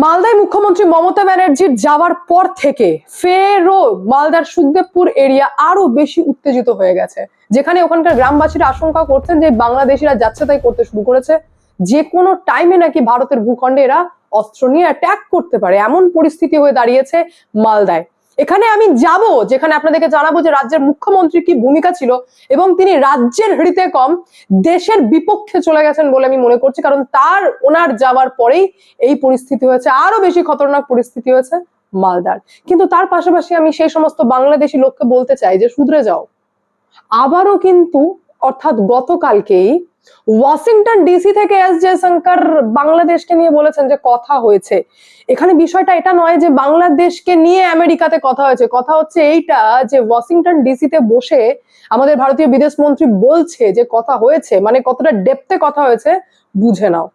মালদায় মুখ্যমন্ত্রী মমতা ব্যানার্জির যাওয়ার পর থেকে ফেরো মালদার সুখদেবপুর এরিয়া আরও বেশি উত্তেজিত হয়ে গেছে। যেখানে ওখানকার গ্রামবাসীরা আশঙ্কা করছেন যে বাংলাদেশিরা যাচ্ছে তাই করতে শুরু করেছে। যে কোনো টাইমে নাকি ভারতের ভূখণ্ডে এরা অস্ত্র নিয়ে অ্যাট্যাক করতে পারে। এমন পরিস্থিতি হয়ে দাঁড়িয়েছে মালদায়। এখানে আমি যাব, যেখানে আপনাদেরকে জানাব যে রাজ্যের মুখ্যমন্ত্রী কি ভূমিকা ছিল এবং তিনি রাজ্যের হৃদয় কম দেশের বিপক্ষে চলে গেছেন বলে আমি মনে করছি, কারণ তার ওনার যাওয়ার পরেই এই পরিস্থিতি হয়েছে। আরও বেশি খতরনাক পরিস্থিতি হয়েছে মালদার। কিন্তু তার পাশাপাশি আমি সেই সমস্ত বাংলাদেশি লোককে বলতে চাই যে, শুধরে যাও। আবারও কিন্তু অর্থাৎ গতকালকেই ওয়াশিংটন ডিসি থেকে এস জয়শঙ্কর বাংলাদেশকে নিয়ে বলেছেন যে কথা হয়েছে। এখানে বিষয়টা এটা নয় যে বাংলাদেশকে নিয়ে আমেরিকাতে কথা হয়েছে। কথা হচ্ছে এইটা যে ওয়াশিংটন ডিসিতে বসে আমাদের ভারতীয় বিদেশ মন্ত্রী বলছে যে কথা হয়েছে। মানে কতটা ডেপথে কথা হয়েছে, বুঝে নাও।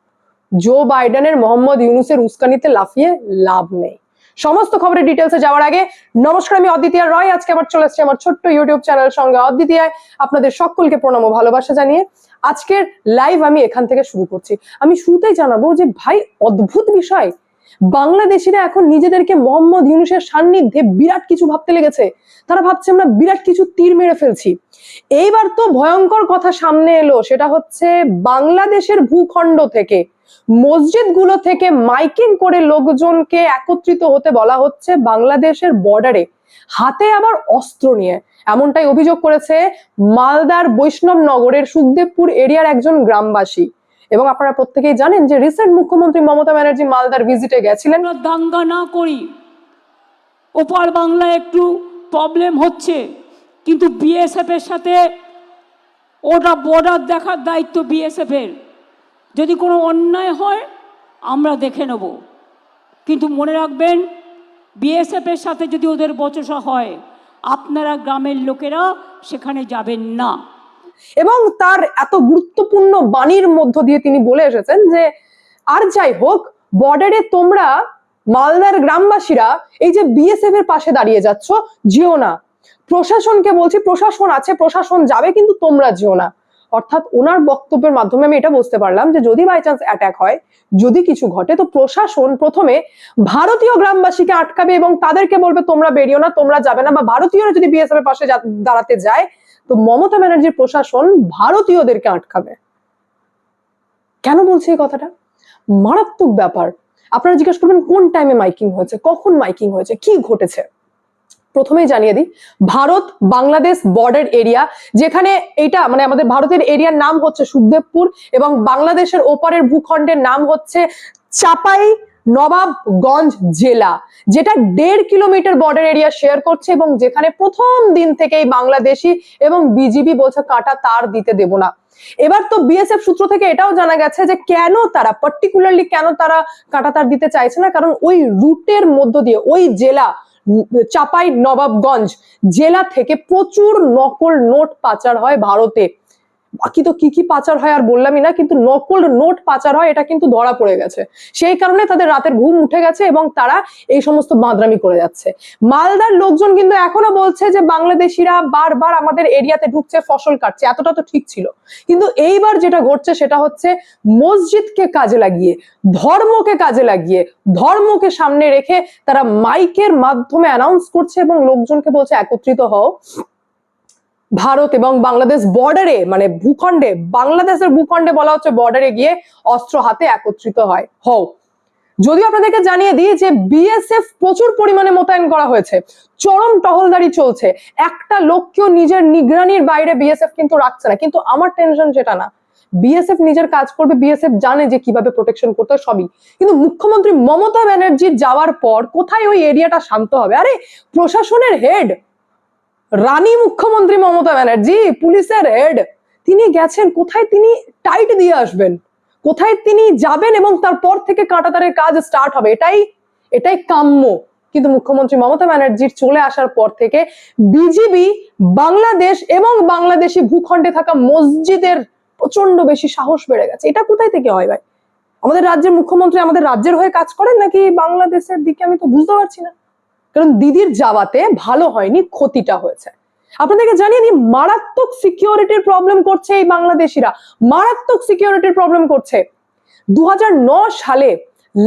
জো বাইডেনের মোহাম্মদ ইউনুসের উস্কানিতে লাফিয়ে লাভ নেই। সমস্ত খবরের ডিটেলসে যাওয়ার আগে নমস্কার, আমি অদ্বিতীয় রয়। আজকে আবার চলে এসেছি আমার ছোট্ট ইউটিউব চ্যানেল সঙ্গে। অদ্বিতীয় আপনাদের সকলকে প্রণাম ও ভালোবাসা জানিয়ে আজকের লাইভ আমি এখান থেকে শুরু করছি। আমি শুরুতেই জানাব যে ভাই, অদ্ভুত বিষয়। বাংলাদেশিরা এখন নিজেদেরকে মোহাম্মদ ইউনুসের সান্নিধ্যে বিরাট কিছু ভাবতে লেগেছে। তারা ভাবছে, আমরা বিরাট কিছু তীর মেরে ফেলছি। এইবার তো ভয়ঙ্কর কথা সামনে এলো, সেটা হচ্ছে বাংলাদেশের ভূখণ্ড থেকে, মসজিদগুলো থেকে মাইকিং করে লোকজনকে একত্রিত হতে বলা হচ্ছে বাংলাদেশের বর্ডারে হাতে আবার অস্ত্র নিয়ে। এমনটাই অভিযোগ করেছে মালদার বৈষ্ণব নগরের সুখদেবপুর এরিয়ার একজন গ্রামবাসী। এবং আপনারা প্রত্যেকেই জানেন যে রিসেন্ট মুখ্যমন্ত্রী মমতা ব্যানার্জি মালদার ভিজিটে গেছিলেন। দাঙ্গা না করি। ওপার বাংলায় একটু প্রবলেম হচ্ছে। কিন্তু বিএসএফের সাথে ওটা বর্ডার দেখার দায়িত্ব বিএসএফের যদি কোনো অন্যায় হয়, আমরা দেখে নেব। কিন্তু মনে রাখবেন বিএসএফের সাথে যদি ওদের বচসা হয়, আপনারা গ্রামের লোকেরা সেখানে যাবেন না। এবং তার এত গুরুত্বপূর্ণ বাণীর মধ্য দিয়ে তিনি বলে এসেছেন যে, আর যাই হোক, বর্ডারে তোমরা, মালদার গ্রামবাসীরা, এই যে বিএসএফ এর পাশে দাঁড়িয়ে যাচ্ছ, যেও না। প্রশাসনকে বলছি, প্রশাসন আছে, প্রশাসন যাবে, কিন্তু তোমরা যেও না। অর্থাৎ ওনার বক্তব্যের মাধ্যমে আমি এটা বুঝতে পারলাম যে যদি বাই চান্স অ্যাটাক হয়, যদি কিছু ঘটে, তো প্রশাসন প্রথমে ভারতীয় গ্রামবাসীকে আটকাবে এবং তাদেরকে বলবে, তোমরা বেরিও না, তোমরা যাবে না। বা ভারতীয়রা যদি বিএসএফ এর পাশে দাঁড়াতে যায়, তো মমতা ব্যানার্জির প্রশাসন ভারতীয়দেরকে আটকাবে। কেন বলছি এই কথাটা? মারাত্মক ব্যাপার। আপনারা জিজ্ঞেস করবেন, কোন টাইমে মাইকিং হয়েছে? কখন মাইকিং হয়েছে? কি ঘটেছে? প্রথমেই জানিয়ে দিই, ভারত বাংলাদেশ বর্ডার এরিয়া যেখানে এটা মানে আমাদের ভারতের এরিয়ার নাম হচ্ছে সুখদেবপুর এবং বাংলাদেশের ওপারের ভূখণ্ডের নাম হচ্ছে চাপাই নবাবগঞ্জ জেলা, যেটা দেড় কিলোমিটার বর্ডার এরিয়া শেয়ার করছে এবং যেখানে প্রথম দিন থেকেই বাংলাদেশি এবং বিজিবি বলছে কাটা তার দিতে দেব না। এবার তো বিএসএফ সূত্র থেকে এটাও জানা গেছে যে কেন তারা পার্টিকুলারলি কেন তারা কাটাতার দিতে চাইছে না, কারণ ওই রুটের মধ্য দিয়ে, ওই জেলা চাপাই নবাবগঞ্জ জেলা থেকে প্রচুর নকল নোট পাচার হয় ভারতে। বাকি তো কি কি পাচার হয় আর বললামই না, কিন্তু নকল নোট পাচার হয়, এটা কিন্তু ধরা পড়ে গেছে। সেই কারণে তাদের রাতের ঘুম উঠে গেছে এবং তারা এই সমস্ত বাঁদরামি করে যাচ্ছে। মালদার লোকজন কিন্তু এখনও বলছে যে বাংলাদেশিরা বারবার আমাদের এরিয়াতে ঢুকছে, ফসল কাটছে, এতটা তো ঠিক ছিল। কিন্তু এইবার যেটা ঘটছে সেটা হচ্ছে মসজিদকে কাজে লাগিয়ে, ধর্মকে কাজে লাগিয়ে, ধর্মকে সামনে রেখে তারা মাইকের মাধ্যমে অ্যানাউন্স করছে এবং লোকজনকে বলছে, একত্রিত হও। ভারত এবং বাংলাদেশ বর্ডারে মানে ভূখণ্ডে, বাংলাদেশের ভূখণ্ডে বলা হচ্ছে বর্ডারে গিয়ে অস্ত্র হাতে একত্রিত হয়। হও। যদিও আপনাদেরকে জানিয়ে দিই যে বিএসএফ প্রচুর পরিমাণে মোতায়েন করা হয়েছে। চরম টহলদারি চলছে। একটা লোককেও নিজের নিগরানির বাইরে বিএসএফ কিন্তু রাখছে না। কিন্তু আমার টেনশন সেটা না। বিএসএফ নিজের কাজ করবে বিএসএফ জানে যে কীভাবে প্রোটেকশন করতে হয় সবই। কিন্তু মুখ্যমন্ত্রী মমতা ব্যানার্জির যাওয়ার পর কোথায় ওই এরিয়াটা শান্ত হবে? আরে প্রশাসনের হেড রানী মুখ্যমন্ত্রী মমতা ব্যানার্জি, পুলিশের হেড তিনি গেছেন, কোথায় তিনি টাইট দিয়ে আসবেন? কোথায় তিনি যাবেন এবং তারপর থেকে কাঁটাতারের কাজ স্টার্ট হবে? এটাই এটাই কাম্য। কিন্তু মুখ্যমন্ত্রী মমতা ব্যানার্জির চলে আসার পর থেকে বিজিবি বাংলাদেশ এবং বাংলাদেশি ভূখণ্ডে থাকা মসজিদের প্রচণ্ড বেশি সাহস বেড়ে গেছে। এটা কোথায় থেকে হয় ভাই? আমাদের রাজ্যের মুখ্যমন্ত্রী আমাদের রাজ্যের হয়ে কাজ করেন নাকি বাংলাদেশের দিকে আমি তো বুঝতে পারছি না। কারণ দিদির যাওয়াতে ভালো হয়নি, ক্ষতিটা হয়েছে। আপনাদেরকে জানিয়ে দিই, মারাত্মক সিকিউরিটির প্রবলেম করছে এই বাংলাদেশিরা। মারাত্মক সিকিউরিটির প্রবলেম করছে। দু সালে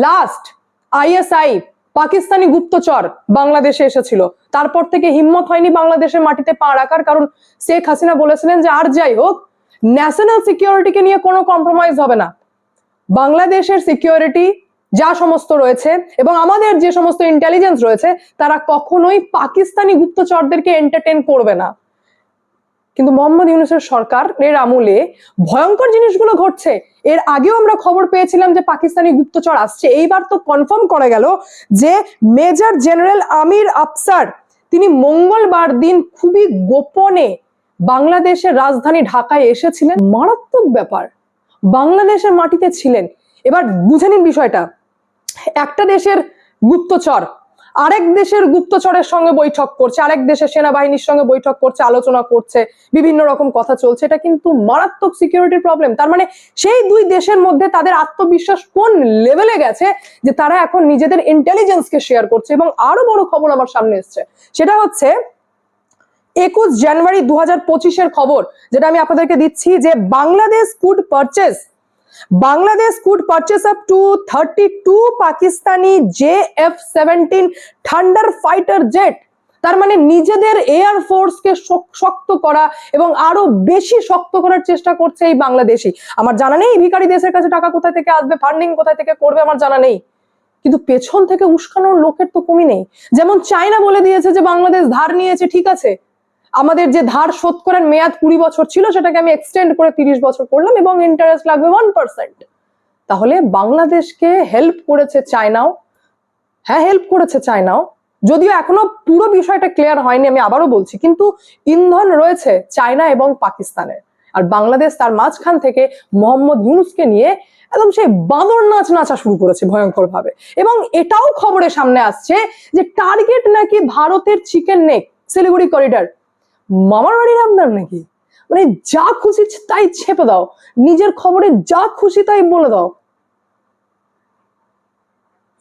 লাস্ট আইএসআই পাকিস্তানি গুপ্তচর বাংলাদেশে এসেছিল। তারপর থেকে হিম্মত হয়নি বাংলাদেশের মাটিতে পা রাখার, কারণ শেখ হাসিনা বলেছিলেন যে আর যাই হোক ন্যাশনাল সিকিউরিটিকে নিয়ে কোনো কম্প্রোমাইজ হবে না। বাংলাদেশের সিকিউরিটি যা সমস্ত রয়েছে এবং আমাদের যে সমস্ত ইন্টেলিজেন্স রয়েছে, তারা কখনোই পাকিস্তানি গুপ্তচরদেরকে এন্টারটেন করবে না। কিন্তু মোহাম্মদ ইউনুসের সরকার এর আমলে ভয়ঙ্কর জিনিসগুলো ঘটছে। এর আগেও আমরা খবর পেয়েছিলাম যে পাকিস্তানি গুপ্তচর আসছে। এইবার তো কনফার্ম করা গেল যে মেজর জেনারেল আমির আফসার, তিনি মঙ্গলবার দিন খুবই গোপনে বাংলাদেশের রাজধানী ঢাকায় এসেছিলেন। মারাত্মক ব্যাপার। বাংলাদেশের মাটিতে ছিলেন। এবার বুঝে নিন বিষয়টা। একটা দেশের গুপ্তচর, আরেক দেশের গুপ্তচরের সঙ্গে বৈঠক করছে, আরেক দেশের সেনাবাহিনীর সঙ্গে বৈঠক করছে, আলোচনা করছে, বিভিন্ন রকম কথা চলছে, এটা কিন্তু মারাত্মক সিকিউরিটির প্রবলেম তার মানে সেই দুই দেশের মধ্যে তাদের আত্মবিশ্বাস কোন লেভেলে গেছে যে তারা এখন নিজেদের ইন্টেলিজেন্সকে শেয়ার করছে? এবং আরও বড় খবর আমার সামনে এসছে, সেটা হচ্ছে একুশ জানুয়ারি দু হাজার খবর, যেটা আমি আপনাদেরকে দিচ্ছি যে Bangladesh could purchase Bangladesh could purchase up to thirty two Pakistani J F seventeen thunder fighter jet তার মানে নিজেদের এয়ার ফোর্সকে শক্ত করা এবং আরও বেশি শক্ত করার চেষ্টা করছে এই বাংলাদেশি। আমার জানা নেই, ভিখারি দেশের কাছে টাকা কোথায় থেকে আসবে ফান্ডিং কোথায় থেকে করবে, আমার জানা নেই। কিন্তু পেছন থেকে উস্কানোর লোকের তো কমই নেই। যেমন চায়না বলে দিয়েছে যে, বাংলাদেশ ধার নিয়েছে, ঠিক আছে। আমাদের যে ধার শোধ করার মেয়াদ কুড়ি বছর ছিল, সেটাকে আমি এক্সটেন্ড করে তিরিশ বছর করলাম এবং ইন্টারেস্ট লাগবে ওয়ান পার্সেন্ট তাহলে বাংলাদেশকে হেল্প করেছে চায়নাও। হ্যাঁ হেল্প করেছে চায়নাও। যদিও এখনও পুরো বিষয়টা ক্লিয়ার হয়নি, আমি আবারও বলছি, কিন্তু ইন্ধন রয়েছে চায়না এবং পাকিস্তানের। আর বাংলাদেশ তার মাঝখান থেকে মোহাম্মদ ইউনুসকে নিয়ে একদম সেই বাঁদর নাচ নাচা শুরু করেছে ভয়ঙ্কর ভাবে এবং এটাও খবরে সামনে আসছে যে টার্গেট নাকি ভারতের চিকেন নেক শিলিগুড়ি করিডর মামার বাড়ির আপনার নাকি? মানে যা খুশি তাই ছেপে দাও। নিজের খবরে যা খুশি তাই বলে দাও।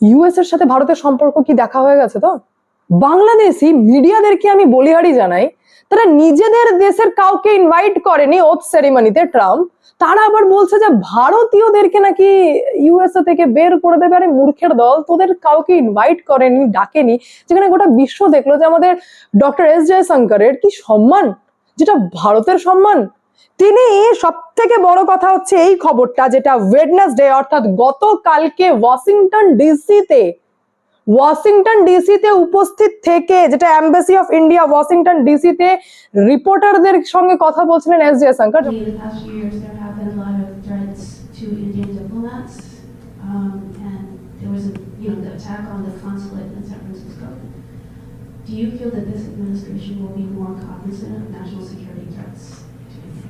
ইউএস এর সাথে ভারতের সম্পর্ক কি দেখা হয়ে গেছে তো? বাংলাদেশি মিডিয়াদেরকে আমি বলিহারি জানাই, তারা নিজেদের দেশের কাউকে ইনভাইট করেনি ওথ সেরিমনিতে ট্রাম্প। তারা আবার বলছে যে ভারতীয়দেরকে নাকি ইউএসএ থেকে বের করে দেবে, আরে মূর্খের দল, তোদের কাউকে ইনভাইট করেনি, ডাকেনি। যেখানে গোটা বিশ্ব দেখল যে আমাদের ডক্টর এস জয়শঙ্করের কি সম্মান, যেটা ভারতের সম্মান। তিনি সব থেকে বড় কথা হচ্ছে এই খবরটা, যেটা ওয়েডনেসডে অর্থাৎ গতকালকে ওয়াশিংটন ডিসিতে ওয়াশিংটন ডিসিতে উপস্থিত থেকে যেটা এম্বাসি অফ ইন্ডিয়া ওয়াশিংটন ডিসিতে রিপোর্টারদের সঙ্গে কথা বলছিলেন S Jaishankar In the past few years, there have been a lot of threats to Indian diplomats, um, and there was a, you know, the attack on the consulate in San Francisco. Do you feel that this administration will be more cognizant of national security threats to India?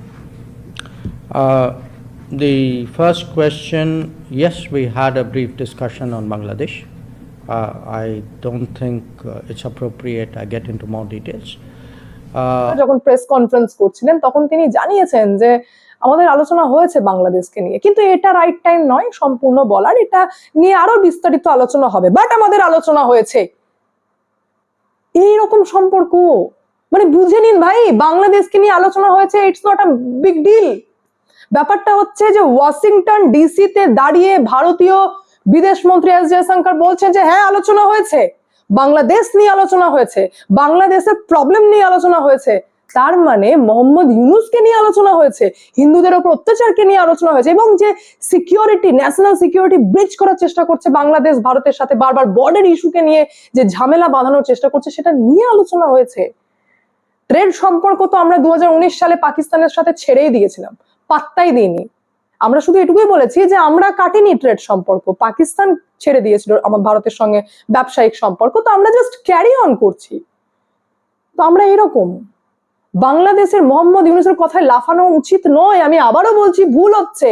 Uh, The first question, yes, we had a brief discussion on Bangladesh. Uh, I don't think uh, it's appropriate I get into more details. Uh, যখন press conference করছিলেন তখন তিনি জানিয়েছেন যে আমাদের আলোচনা হয়েছে বাংলাদেশকে নিয়ে। কিন্তু এটা রাইট টাইম নয় সম্পূর্ণ বলার। এটা নিয়ে আরও বিস্তারিত আলোচনা হবে। বাট আমাদের আলোচনা হয়েছে। এই রকম সম্পর্ক। মানে বুঝে নিন ভাই বাংলাদেশকে নিয়ে আলোচনা হয়েছে it's not a big deal ব্যাপারটা হচ্ছে যে ওয়াশিংটন ডিসিতে দাঁড়িয়ে ভারতীয় বিদেশ মন্ত্রী এস জয়শঙ্কর বলছেন যে হ্যাঁ আলোচনা হয়েছে। বাংলাদেশ নিয়ে আলোচনা হয়েছে। বাংলাদেশের প্রবলেম নিয়ে আলোচনা হয়েছে। তার মানে মোহাম্মদ ইউনুসকে নিয়ে আলোচনা হয়েছে। হিন্দুদের ওপর অত্যাচারকে নিয়ে আলোচনা হয়েছে এবং যে সিকিউরিটি ন্যাশনাল সিকিউরিটি ব্রিজ করার চেষ্টা করছে বাংলাদেশ, ভারতের সাথে বারবার বর্ডার ইস্যুকে নিয়ে যে ঝামেলা বাঁধানোর চেষ্টা করছে, সেটা নিয়ে আলোচনা হয়েছে। ট্রেড সম্পর্ক তো আমরা দু হাজার উনিশ সালে পাকিস্তানের সাথে ছেড়েই দিয়েছিলাম। পাত্তাই দিইনি। আমরা শুধু এটুকুই বলেছি যে আমরা কাটিনি ট্রেড সম্পর্ক। পাকিস্তান ছেড়ে দিয়েছিল আমার ভারতের সঙ্গে ব্যবসায়িক সম্পর্ক, তো আমরা জাস্ট ক্যারি অন করছি। তো আমরা এরকম। বাংলাদেশের মোহাম্মদ ইউনুসের কথায় লাফানো উচিত নয়, আমি আবারও বলছি, ভুল হচ্ছে।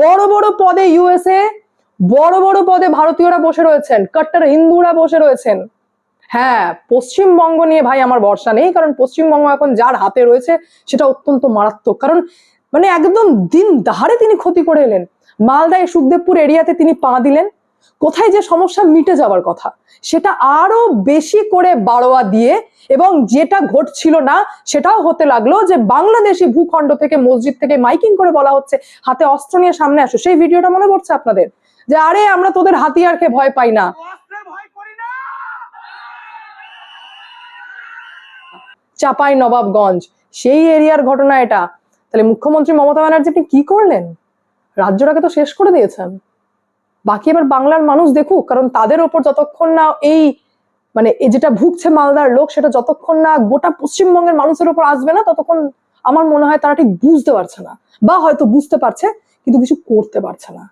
বড় বড় পদে ইউএসএ, বড় বড় পদে ভারতীয়রা বসে রয়েছেন, কট্টার হিন্দুরা বসে রয়েছেন। হ্যাঁ পশ্চিমবঙ্গ নিয়ে ভাই আমার ভরসা নেই, কারণ পশ্চিমবঙ্গ এখন যার হাতে রয়েছে, সেটা অত্যন্ত মারাত্মক। কারণ মানে একদম দিন দাহারে তিনি ক্ষতি করে এলেন। মালদায় সুখদেবপুর এরিয়াতে তিনি পা দিলেন। কোথায় যে সমস্যা মিটে যাওয়ার কথা সেটা আরও বেশি করে বাড়োয়া দিয়ে এবং যেটা ঘটছিল না সেটাও হতে লাগল যে বাংলাদেশি ভূখণ্ড থেকে মসজিদ থেকে মাইকিং করে বলা হচ্ছে হাতে অস্ত্র নিয়ে সামনে আসো। সেই ভিডিওটা মনে পড়ছে আপনাদের? যে আরে আমরা তোদের হাতিয়ার হাতিয়ারকে ভয় পাই না! চাপাই নবাবগঞ্জ সেই এরিয়ার ঘটনা এটা। তাহলে মুখ্যমন্ত্রী মমতা ব্যানার্জি আপনি কি করলেন? রাজ্যটাকে তো শেষ করে দিয়েছেন। বাকি এবার বাংলার মানুষ দেখুক, কারণ তাদের ওপর যতক্ষণ না এই মানে এই যেটা ভুগছে মালদার লোক, সেটা যতক্ষণ না গোটা পশ্চিমবঙ্গের মানুষের উপর আসবে না, ততক্ষণ আমার মনে হয় তারা ঠিক বুঝতে পারছে না। বা হয়তো বুঝতে পারছে, কিন্তু কিছু করতে পারছে না।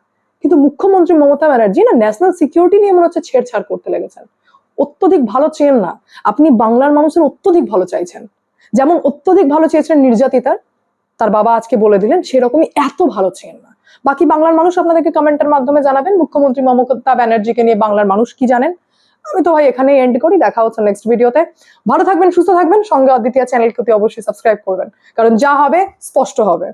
কিন্তু মুখ্যমন্ত্রী মমতা ব্যানার্জি না ন্যাশনাল সিকিউরিটি নিয়ে মনে হচ্ছে ছেড়ছাড় করতে লেগেছেন। অত্যধিক ভালো চেন না। আপনি বাংলার মানুষের অত্যধিক ভালো চাইছেন। যেমন অত্যধিক ভালো চেয়েছেন নির্যাতিতার তার বাবা আজকে বলে দিলেন, সেরকমই এত ভালো ছিলেন না। বাকি বাংলার মানুষ আপনাদেরকে কমেন্টের মাধ্যমে জানাবেন, মুখ্যমন্ত্রী মমতা ব্যানার্জিকে নিয়ে বাংলার মানুষ কি জানেন? আমি তো ভাই এখানেই এন্ড করি, দেখা হচ্ছে নেক্সট ভিডিওতে ভালো থাকবেন, সুস্থ থাকবেন, সঙ্গে অদ্বিতীয় চ্যানেলকে অবশ্যই সাবস্ক্রাইব করবেন, কারণ যা হবে, স্পষ্ট হবে।